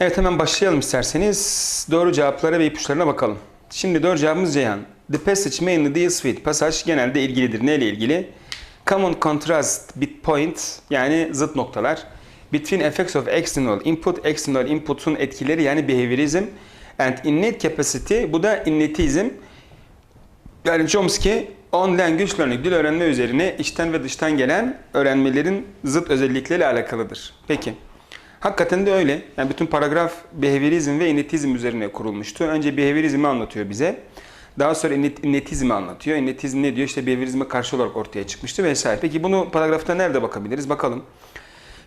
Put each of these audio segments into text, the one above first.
Evet hemen başlayalım isterseniz. Doğru cevaplara ve ipuçlarına bakalım. Şimdi doğru cevabımız Ceyhan. The passage mainly deals with. Pasaj genelde ilgilidir. Neyle ilgili? Common contrast bit point yani zıt noktalar. Between effects of external input, external input'un etkileri yani behaviorism and innate capacity bu da innatizm. Yani Chomsky on language learning, dil öğrenme üzerine içten ve dıştan gelen öğrenmelerin zıt özellikleriyle alakalıdır. Peki. Hakikaten de öyle. Yani bütün paragraf behaviorizm ve innatizm üzerine kurulmuştu. Önce behaviorizmi anlatıyor bize. Daha sonra innet- innatizmi anlatıyor. Innatizm ne diyor? İşte behaviorizme karşı olarak ortaya çıkmıştı vesaire. Peki bunu paragrafta nerede bakabiliriz? Bakalım.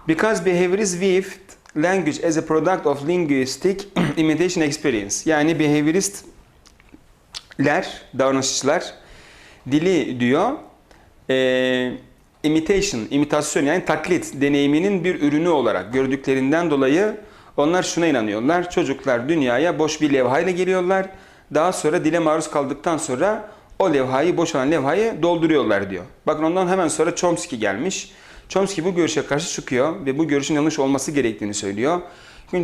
Because behaviorist viewed language as a product of linguistic imitation experience. Yani behavioristler, davranışçılar dili diyor e, imitation, imitasyon yani taklit deneyiminin bir ürünü olarak gördüklerinden dolayı onlar şuna inanıyorlar. Çocuklar dünyaya boş bir levhayla geliyorlar. Daha sonra dile maruz kaldıktan sonra o levhayı, boş olan levhayı dolduruyorlar diyor. Bakın ondan hemen sonra Chomsky gelmiş. Chomsky bu görüşe karşı çıkıyor ve bu görüşün yanlış olması gerektiğini söylüyor.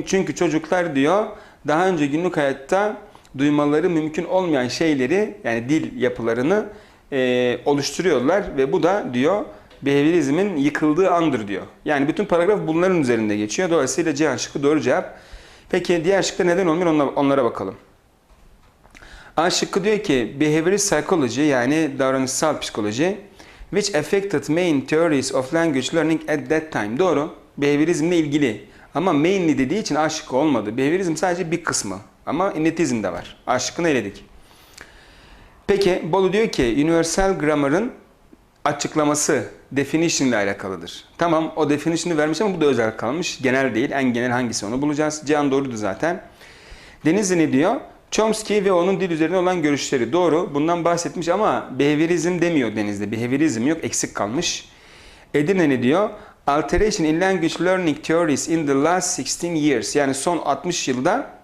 Çünkü çocuklar diyor daha önce günlük hayatta duymaları mümkün olmayan şeyleri yani dil yapılarını e, oluşturuyorlar ve bu da diyor behaviorizmin yıkıldığı andır diyor. Yani bütün paragraf bunların üzerinde geçiyor. Dolayısıyla Cihan şıkkı doğru cevap. Peki diğer şıkta neden olmuyor onlara, onlara bakalım. A şıkkı diyor ki behaviorist psychology yani davranışsal psikoloji which affected main theories of language learning at that time. Doğru. Behaviorizmle ilgili. Ama mainly dediği için A şıkkı olmadı. Behaviorizm sadece bir kısmı. Ama innatizm de var. A şıkkını eledik. Peki Bolu diyor ki universal grammar'ın açıklaması definition ile alakalıdır. Tamam o definition'ı vermiş ama bu da özel kalmış. Genel değil. En genel hangisi onu bulacağız. Cihan doğruydu zaten. Denizli ne diyor? Chomsky ve onun dil üzerine olan görüşleri doğru. Bundan bahsetmiş ama behaviorizm demiyor Denizli. Behaviorizm yok eksik kalmış. Edirne ne diyor? Alteration in language learning theories in the last 16 years yani son 60 yılda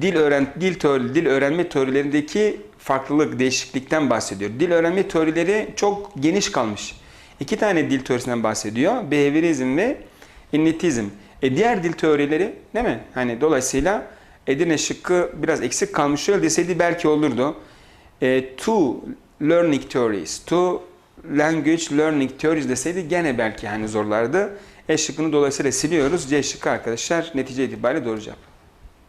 dil öğren dil teori, dil öğrenme teorilerindeki farklılık, değişiklikten bahsediyor. Dil öğrenme teorileri çok geniş kalmış. İki tane dil teorisinden bahsediyor. Behaviorizm ve innatizm. E diğer dil teorileri değil mi? Hani dolayısıyla Edirne şıkkı biraz eksik kalmış. Şöyle deseydi belki olurdu. E, two learning theories, two language learning theories deseydi gene belki hani zorlardı. E şıkkını dolayısıyla siliyoruz. C şıkkı arkadaşlar netice itibariyle doğru cevap.